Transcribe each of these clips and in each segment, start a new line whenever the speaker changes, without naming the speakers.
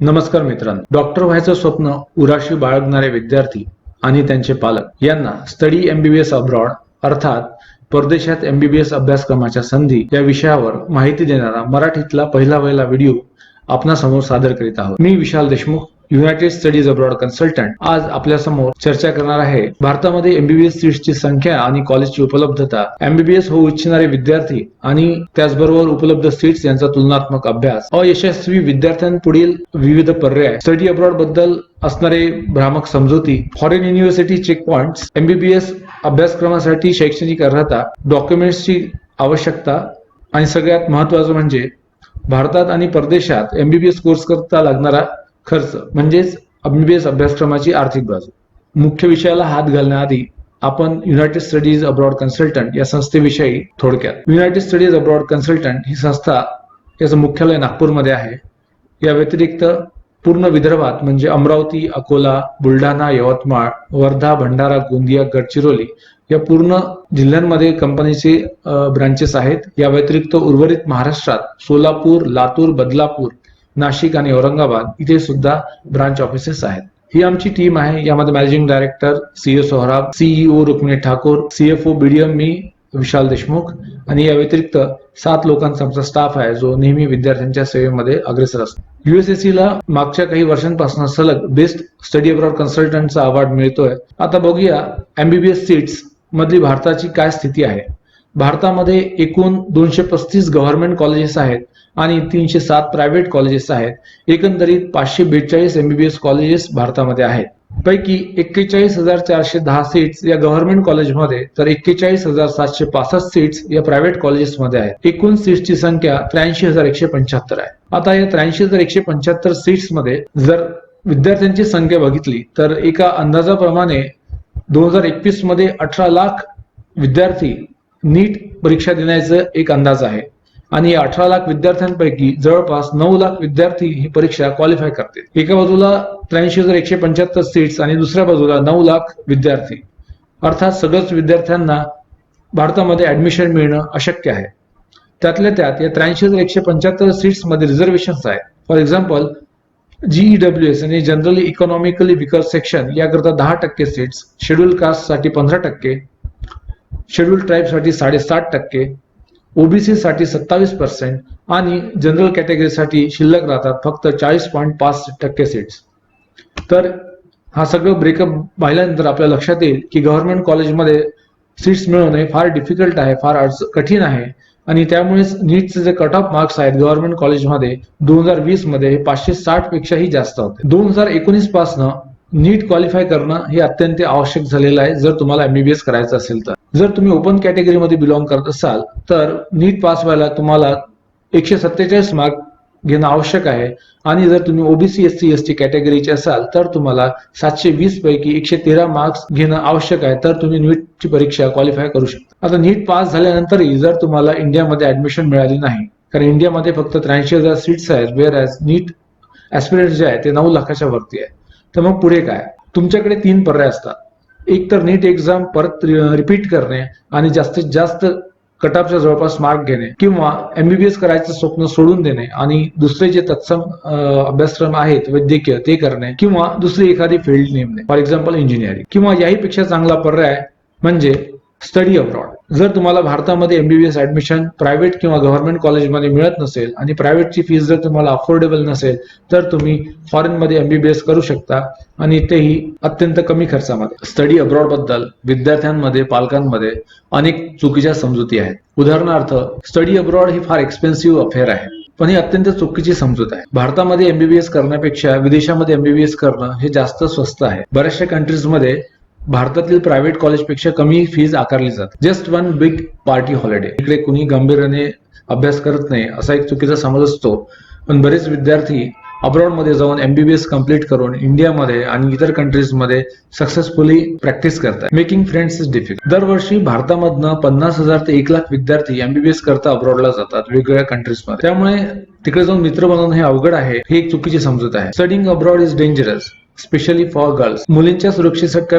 नमस्कार मित्रांनो. डॉक्टर व्हायचं स्वप्न उराशी बाळगणारे विद्यार्थी आणि त्यांचे पालक यांना स्टडी एमबीबीएस अब्रॉड अर्थात परदेशात एमबीबीएस अभ्यासक्रमाच्या संधी या विषयावर माहिती देणारा मराठीतला पहिला पहिला व्हिडिओ आपणासमोर सादर करीत आहोत. मी Vishal Deshmukh united studies abroad consultant आज आपल्यासमोर चर्चा करणार आहे. भारतामध्ये एमबीबीएस सीट्सची संख्या आणि कॉलेजची उपलब्धता एमबीबीएस होऊ इच्छिणारे विद्यार्थी आणि त्याचबरोबर उपलब्ध सीट्स यांचा तुलनात्मक अभ्यास अयशस्वी विद्यार्थ्यांपुढील विविध पर्याय स्टडी अब्रॉडबद्दल असणारे भ्रामक समजुती foreign university check points MBBS अभ्यासक्रमासाठी शैक्षणिक अर्हता डॉक्युमेंट्सची आवश्यकता आणि सगळ्यात महत्वाचं म्हणजे भारतात आणि परदेशात एमबीबीएस कोर्स करता लागणारा खर्च म्हणजेच एमबीबीएस अभ्यासक्रमाची आर्थिक बाजू. मुख्य विषयाला हात घालण्याआधी आपण युनायटेड स्टडीज अब्रॉड कन्सल्टंट या संस्थेविषयी थोडक्यात. युनायटेड स्टडीज अब्रॉड कन्सल्टंट ही संस्था याचं मुख्यालय नागपूरमध्ये आहे. या व्यतिरिक्त पूर्ण विदर्भात म्हणजे अमरावती अकोला बुलढाणा यवतमाळ वर्धा भंडारा गोंदिया गडचिरोली या पूर्ण जिल्ह्यांमध्ये कंपनीचे ब्रांचेस आहेत. या व्यतिरिक्त उर्वरित महाराष्ट्रात सोलापूर लातूर बदलापूर नाशिक आणि औरंगाबाद इथे सुद्धा ब्रांच ऑफिसेस आहेत. ही आमची टीम आहे. यामध्ये managing director CA Sohrab CEO Rukmini Thakur CFO BDM मी विशाल देशमुख आणि या व्यतिरिक्त सात लोकांचा आमचा स्टाफ आहे जो नेहमी विद्यार्थ्यांच्या सेवेमध्ये अग्रेसर असतो. युएसएससी ला मागच्या काही वर्षांपासून सलग बेस्ट स्टडी अब्रॉड कन्सल्टंटचा अवॉर्ड मिळतोय. आता बघूया एमबीबीएस सीट्स मधली भारताची काय स्थिती आहे. भारतामध्ये एकूण दोनशे पस्तीस गव्हर्नमेंट कॉलेजेस आहेत. आणि तीनशे सात प्रायव्हेट कॉलेजेस आहेत. एकंदरीत पाचशे बेचाळीस एमबीबीएस कॉलेजेस भारतामध्ये आहेत. पैकी एक्केचाळीस हजार चारशे दहा सीट्स या गव्हर्नमेंट कॉलेजमध्ये तर एक्केचाळीस हजार सातशे पासष्ट सीट्स या प्रायव्हेट कॉलेजेसमध्ये आहेत. एकूण सीट्सची संख्या त्र्याऐंशी हजार एकशे पंच्याहत्तर आहे. आता या त्र्याऐंशी हजार एकशे पंच्याहत्तर सीट्समध्ये जर विद्यार्थ्यांची संख्या बघितली तर एका अंदाजाप्रमाणे दोन हजार एकवीसमध्ये अठरा लाख विद्यार्थी नीट परीक्षा देण्याचा एक अंदाज आहे. आणि या अठरा लाख विद्यार्थ्यांपैकी जवळपास नऊ लाख विद्यार्थी ही परीक्षा क्वालिफाय करतील. एका बाजूला त्र्याऐंशी हजार एकशे पंच्याहत्तर सीट्स आणि दुसऱ्या बाजूला नऊ लाख विद्यार्थी. अर्थात सगळंच विद्यार्थ्यांना भारतामध्ये ऍडमिशन मिळणं अशक्य आहे. त्यातल्या त्यात या त्र्याऐंशी हजार एकशे पंच्याहत्तर सीट्समध्ये रिझर्वेशन आहेत. फॉर एक्झाम्पल जीईडब्ल्यू एस आणि जनरली इकॉनॉमिकली विकर सेक्शन याकरता दहा टक्के सीट्स शेड्यूल कास्टसाठी पंधरा टक्के शेड्यूल ट्राईबसाठी साडेसात टक्के ओबीसी साठी सत्तावीस पर्सेंट आणि जनरल कॅटेगरीसाठी शिल्लक राहतात फक्त चाळीस पॉईंट पाच टक्के सीट्स तर हा सगळं ब्रेकअप पाहिल्यानंतर आपल्या लक्षात येईल की गव्हर्नमेंट कॉलेजमध्ये सीट्स मिळवणे फार डिफिकल्ट आहे फार कठीण आहे. आणि त्यामुळेच नीटचे जे कट ऑफ मार्क्स आहेत गव्हर्नमेंट कॉलेजमध्ये दोन हजार वीसमध्ये हे पाचशे साठ पेक्षाही जास्त होते. दोन हजार एकोणीस पासनं नीट क्वालिफाय करणं हे अत्यंत आवश्यक झालेलं आहे जर तुम्हाला एमबीबीएस करायचं असेल तर. जर तुम्ही ओपन कॅटेगरीमध्ये बिलॉंग करत असाल तर नीट पास व्हायला तुम्हाला एकशे सत्तेचाळीस मार्क घेणं आवश्यक आहे. आणि जर तुम्ही OBC S C S T कॅटेगरीचे असाल तर तुम्हाला सातशे वीस पैकी एकशे तेरा मार्क्स घेणं आवश्यक आहे. तर तुम्ही नीटची परीक्षा क्वालिफाय करू शकता. आता नीट पास झाल्यानंतरही जर तुम्हाला इंडियामध्ये ऍडमिशन मिळाली नाही कारण इंडियामध्ये फक्त त्र्याऐंशी हजार सीट्स आहेत वेअर ॲज नीट ऍस्पिरंट जे आहे ते नऊ लाखाच्या वरती आहे तर मग पुढे काय? तुमच्याकडे तीन पर्याय असतात. एक तर नीट एक्झाम परत रिपीट करणे आणि जास्तीत जास्त कटअपच्या जवळपास मार्क घेणे किंवा एमबीबीएस करायचं स्वप्न सोडून देणे आणि दुसरे जे तत्सम अभ्यासक्रम आहेत वैद्यकीय ते करणे किंवा दुसरी एखादी फील्ड नेमणे. फॉर एक्झाम्पल इंजिनिअरिंग किंवा याही पेक्षा चांगला पर्याय म्हणजे स्टडी अब्रॉड जर तुम्हाला भारतामध्ये एमबीबीएस ऍडमिशन प्रायव्हेट किंवा गव्हर्नमेंट कॉलेजमध्ये मिळत नसेल आणि प्रायव्हेटची फीस जर तुम्हाला अफोर्डेबल नसेल तर तुम्ही फॉरेनमध्ये एमबीबीएस करू शकता आणि तेही अत्यंत कमी खर्चामध्ये. स्टडी अब्रॉडबद्दल विद्यार्थ्यांमध्ये पालकांमध्ये अनेक चुकीच्या समजुती आहेत. उदाहरणार्थ स्टडी अब्रॉड ही फार एक्सपेन्सिव्ह अफेअर आहे पण ही अत्यंत चुकीची समजूत आहे. भारतामध्ये एमबीबीएस करण्यापेक्षा विदेशामध्ये एमबीबीएस करणं हे जास्त स्वस्त आहे. बऱ्याचशा कंट्रीजमध्ये भारतातील प्रायव्हेट कॉलेजपेक्षा कमी फीज आकारली जाते just one big party holiday इकडे कुणी गंभीरने अभ्यास करत नाही असा एक चुकीचा समज असतो. पण बरेच विद्यार्थी अब्रॉडमध्ये जाऊन एमबीबीएस कंप्लीट करून इंडियामध्ये आणि इतर कंट्रीजमध्ये सक्सेसफुली प्रॅक्टिस करतात मेकिंग फ्रेंड्स इज डिफिकल्ट दरवर्षी भारतामधनं पन्नास हजार ते एक लाख विद्यार्थी एमबीबीएस करता अब्रॉडला जातात वेगवेगळ्या कंट्रीजमध्ये त्यामुळे तिकडे जाऊन मित्र बनवणं हे अवघड आहे ही एक चुकीची समजूत आहे. Studying abroad is dangerous specially for girls मुलींच्या सुरक्षेसाठी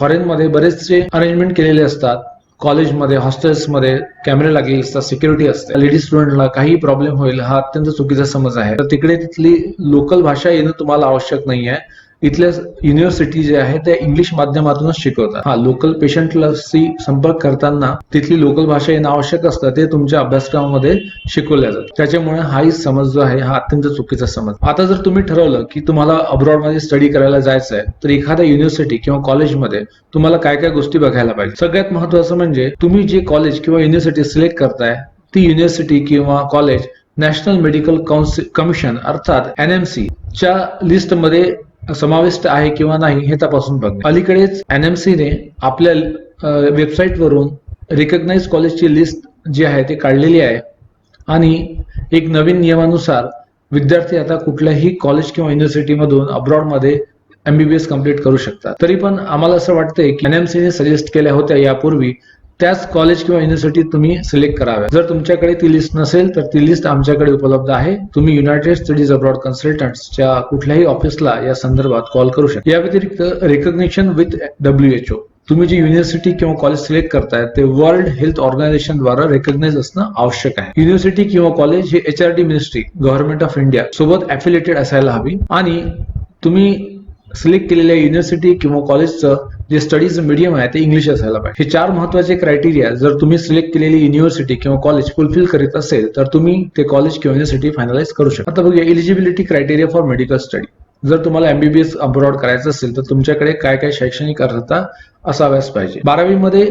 फॉरेन मध्ये बरेचसे अरेंजमेंट केलेले असतात. कॉलेजमध्ये हॉस्टेल्समध्ये कॅमेरे लागलेले असतात सिक्युरिटी असते. लेडीज स्टुडंटला काही प्रॉब्लेम होईल हा अत्यंत चुकीचा समज आहे. तर तिकडे तिथली लोकल भाषा येणं तुम्हाला आवश्यक नाही आहे इथल्या युनिव्हर्सिटी जे आहे त्या इंग्लिश माध्यमातूनच शिकवतात. हा लोकल पेशंटशी संपर्क करताना तिथली लोकल भाषा येणं आवश्यक असतं ते तुमच्या अभ्यासक्रमामध्ये शिकवल्या जातं त्याच्यामुळे हाही समज जो आहे हा अत्यंत चुकीचा समज. आता जर तुम्ही ठरवलं की तुम्हाला अब्रॉडमध्ये स्टडी करायला जायचं आहे तर एखाद्या युनिव्हर्सिटी किंवा कॉलेजमध्ये तुम्हाला काय काय गोष्टी बघायला पाहिजे. सगळ्यात महत्वाचं म्हणजे तुम्ही जे कॉलेज किंवा युनिव्हर्सिटी सिलेक्ट करताय ती युनिव्हर्सिटी किंवा कॉलेज नॅशनल मेडिकल कमिशन अर्थात एनएमसी च्या लिस्टमध्ये समाविष्ट आहे किंवा नाही हे तपासून बघणे अलीकडेच एनएमसी ने आपल्या वेबसाईट वरून रिकग्नाइज कॉलेजची लिस्ट जी आहे ती काढलेली आहे. आणि एक नवीन नियमानुसार विद्यार्थी आता कुठल्याही कॉलेज किंवा युनिव्हर्सिटीमधून अब्रॉडमध्ये एमबीबीएस कंप्लीट करू शकतात. तरी पण आम्हाला असं वाटतंय की एनएमसीने सजेस्ट केल्या होत्या यापूर्वी त्याच कॉलेज किंवा युनिव्हर्सिटी तुम्ही सिलेक्ट कराव्या जर तुमच्याकडे ती लिस्ट नसेल तर ती लिस्ट आमच्याकडे उपलब्ध आहे. तुम्ही युनायटेड स्टडीज अब्रॉड कन्सल्टंट्सच्या कुठल्याही ऑफिसला या संदर्भात कॉल करू शकता. या व्यतिरिक्त recognition with W H O तुम्ही जी युनिव्हर्सिटी किंवा कॉलेज सिलेक्ट करताय ते वर्ल्ड हेल्थ ऑर्गनायझेशन द्वारा रेकग्नाइज असणं आवश्यक आहे. युनिव्हर्सिटी किंवा कॉलेज हे H R D ministry government of India सोबत अफिलेटेड असायला हवी. आणि तुम्ही सिलेक्ट केलेल्या युनिव्हर्सिटी किंवा कॉलेजचं जे स्टडीज मीडियम आहे ते इंग्लिश असायला पाहिजे. हे चार महत्त्वाचे क्रायटेरिया जर तुम्ही सिलेक्ट केलेली युनिव्हर्सिटी किंवा कॉलेज फुलफिल करीत असेल तर तुम्ही ते कॉलेज किंवा युनिव्हर्सिटी फायनलाइज करू शकता. आता बघूया eligibility criteria for medical study जर तुम्हाला एमबीबीएस अब्रॉड करायचं असेल तर तुमच्याकडे काय काय शैक्षणिक अर्हता असाव्यास पाहिजे. बारावीमध्ये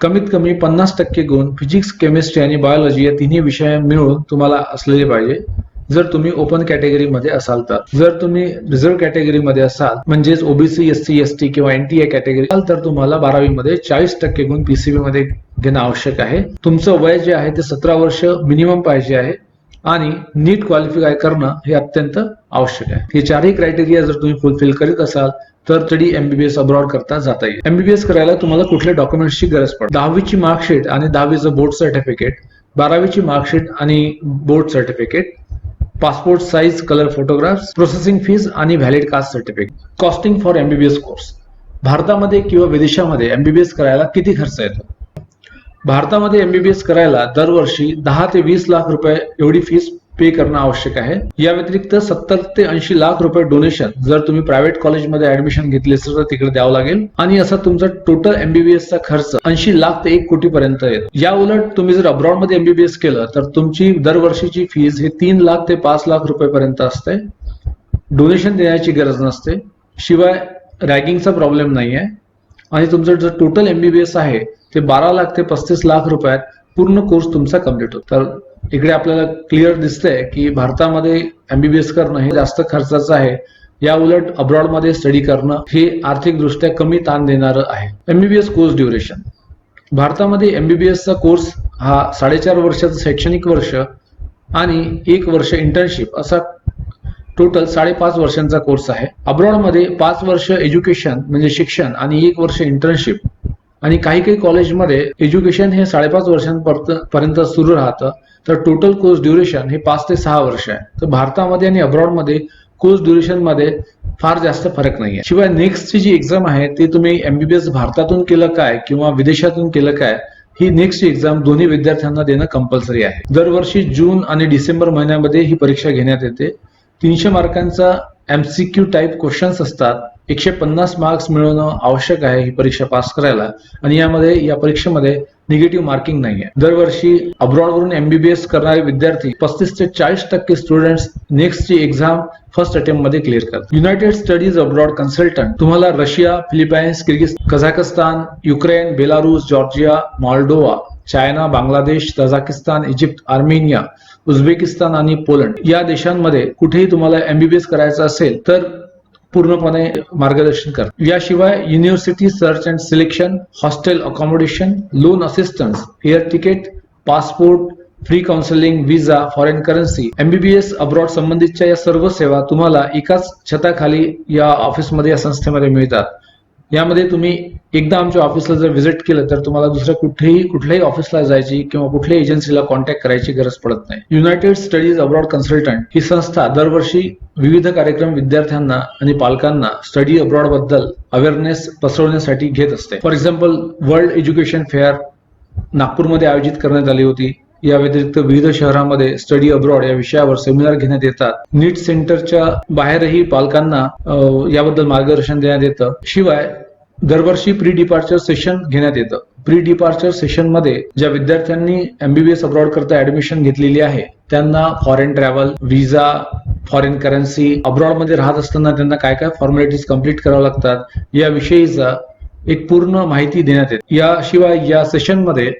कमीत कमी पन्नास टक्के गुण फिजिक्स केमिस्ट्री आणि बायोलॉजी या तिन्ही विषय मिळून तुम्हाला असलेले पाहिजे. जर तुम्ही ओपन कॅटेगरीमध्ये असाल तर. जर तुम्ही रिझर्व्ह कॅटेगरीमध्ये असाल म्हणजेच ओबीसी एससी एसटी किंवा एनटीए कॅटेगरी असाल तर तुम्हाला बारावीमध्ये चाळीस टक्के गुण पीसीबी मध्ये घेणं आवश्यक आहे. तुमचं वय जे आहे ते सतरा वर्ष मिनिमम पाहिजे आहे आणि नीट क्वालिफाय करणं हे अत्यंत आवश्यक आहे. हे चारही क्रायटेरिया जर तुम्ही फुलफिल करीत असाल तर तरी एमबीबीएस अब्रॉड करता जाता येईल. एमबीबीएस करायला तुम्हाला कुठल्या डॉक्युमेंट्सची गरज पडते? दहावीची मार्कशीट आणि दहावीचं बोर्ड सर्टिफिकेट बारावीची मार्कशीट आणि board certificate passport size colour photographs processing fees आणि valid caste certificate costing for MBBS course भारतामध्ये किंवा विदेशामध्ये एमबीबीएस करायला किती खर्च येतो? भारतामध्ये एमबीबीएस करायला दरवर्षी दहा ते वीस लाख रुपये एवढी फीस पे करणं आवश्यक आहे. या व्यतिरिक्त सत्तर ते ऐंशी लाख रुपये डोनेशन जर तुम्ही प्रायव्हेट कॉलेजमध्ये ऍडमिशन घेतले असेल तर तिकडे द्यावं लागेल. आणि असा तुमचा टोटल एमबीबीएसचा खर्च ऐंशी लाख ते एक कोटी पर्यंत येतो या उलट तुम्ही जर अब्रॉडमध्ये एमबीबीएस केलं तर तुमची दरवर्षीची फीज ही तीन लाख ते पाच लाख रुपये पर्यंत असते. डोनेशन देण्याची गरज नसते. शिवाय रॅगिंगचा प्रॉब्लेम नाही आहे आणि तुमचं जर टोटल एमबीबीएस आहे ते बारा लाख ते पस्तीस लाख रुपयात पूर्ण कोर्स तुमचा कंप्लीट होतो. तर इकडे आपल्याला क्लिअर दिसतंय की भारतामध्ये एमबीबीएस करणं हे जास्त खर्चाचं आहे. या उलट अब्रॉडमध्ये स्टडी करणं हे आर्थिकदृष्ट्या कमी ताण देणारं आहे. एमबीबीएस कोर्स ड्युरेशन भारतामध्ये एमबीबीएसचा कोर्स हा साडेचार वर्षाचं शैक्षणिक वर्ष आणि एक वर्ष इंटर्नशिप असा टोटल साडेपाच वर्षांचा कोर्स आहे. अब्रॉडमध्ये पाच वर्ष एज्युकेशन म्हणजे शिक्षण आणि एक वर्ष इंटर्नशिप आणि काही काही कॉलेजमध्ये एज्युकेशन हे साडेपाच वर्षांपर्यंत सुरू राहतं. तर टोटल कोर्स ड्युरेशन हे पाच ते सहा वर्ष आहे. तर भारतामध्ये आणि अब्रॉडमध्ये कोर्स ड्युरेशनमध्ये फार जास्त फरक नाही आहे शिवाय नेक्स्टची जी एक्झाम आहे ती तुम्ही एमबीबीएस भारतातून केलं काय किंवा विदेशातून केलं काय ही नेक्स्ट एक्झाम दोन्ही विद्यार्थ्यांना देणं कंपल्सरी आहे. दरवर्षी जून आणि डिसेंबर महिन्यामध्ये ही परीक्षा घेण्यात येते. तीनशे मार्कांचा एमसीक्यू टाईप क्वेश्चन्स असतात. एकशे पन्नास मार्क्स मिळवणं आवश्यक आहे ही परीक्षा पास करायला. आणि यामध्ये या परीक्षेमध्ये निगेटिव्ह मार्किंग नाही आहे दरवर्षी अब्रॉड वरून एमबीबीएस करणारे विद्यार्थी पस्तीस ते चाळीस टक्के स्टुडंट्स नेक्स्टची एक्झाम फर्स्ट अटेम्प्टमध्ये क्लिअर करतात. युनायटेड स्टडीज अब्रॉड कन्सल्टंट तुम्हाला Russia Philippines Kyrgyz Kazakhstan Ukraine Belarus Georgia Moldova China Bangladesh Tajikistan Egypt Armenia Uzbekistan आणि पोलंड या देशांमध्ये कुठेही तुम्हाला एमबीबीएस करायचं असेल तर पूर्णपणे मार्गदर्शन करतात याशिवाय university search and selection hostel accommodation loan assistance air ticket passport free counselling visa foreign currency MBBS abroad संबंधितच्या या सर्व सेवा तुम्हाला एकाच छताखाली या ऑफिसमध्ये या संस्थेमध्ये मिळतात. यामध्ये तुम्ही एकदा आमच्या ऑफिसला जर व्हिजिट केलं तर तुम्हाला दुसऱ्या कुठेही कुठल्याही ऑफिसला जायची किंवा कुठल्याही एजन्सीला कॉन्टॅक्ट करायची गरज पडत नाही. युनायटेड स्टडीज अब्रॉड कन्सल्टंट ही संस्था दरवर्षी विविध कार्यक्रम विद्यार्थ्यांना आणि पालकांना स्टडी अब्रॉडबद्दल अवेअरनेस पसरवण्यासाठी घेत असते. For example world education fair नागपूरमध्ये आयोजित करण्यात आली होती. या व्यतिरिक्त विविध शहरांमध्ये स्टडी अब्रॉड या विषयावर सेमिनार घेण्यात येतात. नीट सेंटरच्या बाहेरही पालकांना याबद्दल मार्गदर्शन देण्यात येतं. शिवाय दरवर्षी प्री डिपार्चर सेशन घेण्यात येतं. प्री डिपार्चर सेशनमध्ये ज्या विद्यार्थ्यांनी एमबीबीएस अब्रॉड करता ऍडमिशन घेतलेली आहे त्यांना foreign travel visa foreign currency अब्रॉडमध्ये राहत असताना त्यांना काय काय फॉर्मॅलिटीज कंप्लीट कराव्या लागतात याविषयीचा एक पूर्ण माहिती देण्यात येते. याशिवाय या सेशनमध्ये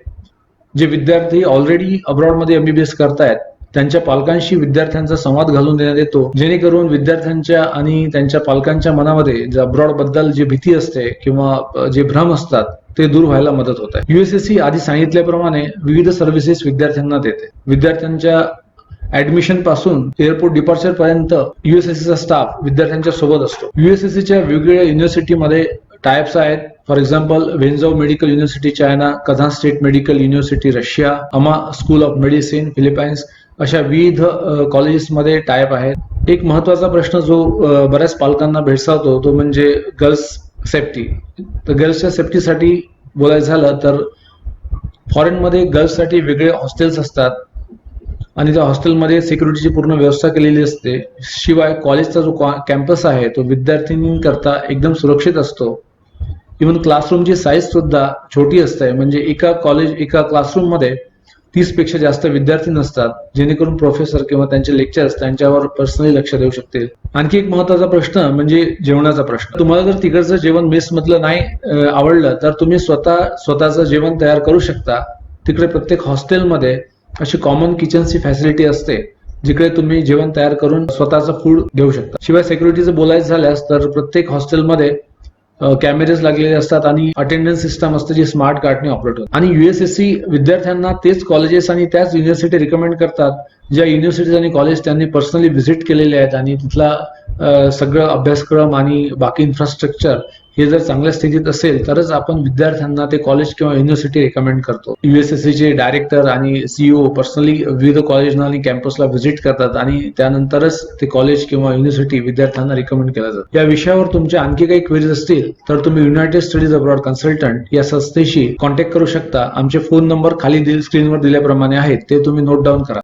जे विद्यार्थी ऑलरेडी अब्रॉडमध्ये एमबीबीएस करतायत त्यांच्या पालकांशी विद्यार्थ्यांचा संवाद घालून देण्यात येतो. जेणेकरून विद्यार्थ्यांच्या आणि त्यांच्या पालकांच्या मनामध्ये जे अब्रॉडबद्दल जी भीती असते किंवा जे भ्रम असतात ते दूर व्हायला मदत होत आहे. युएसएससी आधी सांगितल्याप्रमाणे विविध सर्व्हिसेस विद्यार्थ्यांना देते. विद्यार्थ्यांच्या ऍडमिशनपासून एअरपोर्ट डिपार्चर पर्यंत युएसएससीचा स्टाफ विद्यार्थ्यांच्या सोबत असतो. युएसएससीच्या वेगवेगळ्या युनिव्हर्सिटीमध्ये टायप्स आहेत. For example Wenzhou medical university China Kazan state medical university Russia AMA school of medicine Philippines अशा विविध कॉलेजेसमध्ये टायप आहेत. एक महत्त्वाचा प्रश्न जो बऱ्याच पालकांना भेडसावतो तो म्हणजे गर्ल्स सेफ्टी तर गर्ल्सच्या सेफ्टीसाठी बोलायचं झालं तर फॉरेनमध्ये गर्ल्ससाठी वेगळे हॉस्टेल्स असतात. आणि त्या हॉस्टेलमध्ये सिक्युरिटीची पूर्ण व्यवस्था केलेली असते. शिवाय कॉलेजचा जो कॅम्पस आहे तो विद्यार्थिनींकरता एकदम सुरक्षित असतो. इव्हन क्लासरूमची साईज सुद्धा छोटी असते. म्हणजे एका कॉलेज एका क्लासरूममध्ये तीसपेक्षा जास्त विद्यार्थी नसतात जेणेकरून प्रोफेसर किंवा त्यांचे लेक्चर्स त्यांच्यावर पर्सनली लक्ष देऊ शकतील. आणखी एक महत्त्वाचा प्रश्न म्हणजे जेवणाचा प्रश्न. तुम्हाला जर तिकडचं जेवण मेस मधलं नाही आवडलं तर तुम्ही स्वतः स्वतःचं जेवण तयार करू शकता. तिकडे प्रत्येक हॉस्टेलमध्ये अशी कॉमन किचनची फॅसिलिटी असते जिकडे तुम्ही जेवण तयार करून स्वतःचं फूड घेऊ शकता. शिवाय सिक्युरिटीचं बोलायचं झाल्यास तर प्रत्येक हॉस्टेलमध्ये कॅमेरेज लागलेले असतात आणि अटेंडन्स सिस्टम असते जी स्मार्ट कार्डने ऑपरेट होते. आणि युएसएससी विद्यार्थ्यांना तेच कॉलेजेस आणि त्याच युनिव्हर्सिटी रिकमेंड करतात ज्या युनिव्हर्सिटीज आणि कॉलेज त्यांनी पर्सनली व्हिजिट केलेले आहेत आणि तिथला सगळं अभ्यासक्रम आणि बाकी इन्फ्रास्ट्रक्चर हे जर चांगल्या स्थितीत असेल तरच आपण विद्यार्थ्यांना ते कॉलेज किंवा युनिव्हर्सिटी रेकमेंड करतो. युएसएससी चे डायरेक्टर आणि सीईओ पर्सनली विविध कॉलेजना आणि कॅम्पसला व्हिजिट करतात आणि त्यानंतरच ते कॉलेज किंवा युनिव्हर्सिटी विद्यार्थ्यांना रेकमेंड केलं जातं. या विषयावर तुमच्या आणखी काही क्वेरीज असतील तर तुम्ही युनायटेड स्टडीज अब्रॉड कन्सल्टंट या संस्थेशी कॉन्टॅक्ट करू शकता. आमचे फोन नंबर खाली स्क्रीनवर दिल्याप्रमाणे आहेत ते तुम्ही नोट डाऊन करा.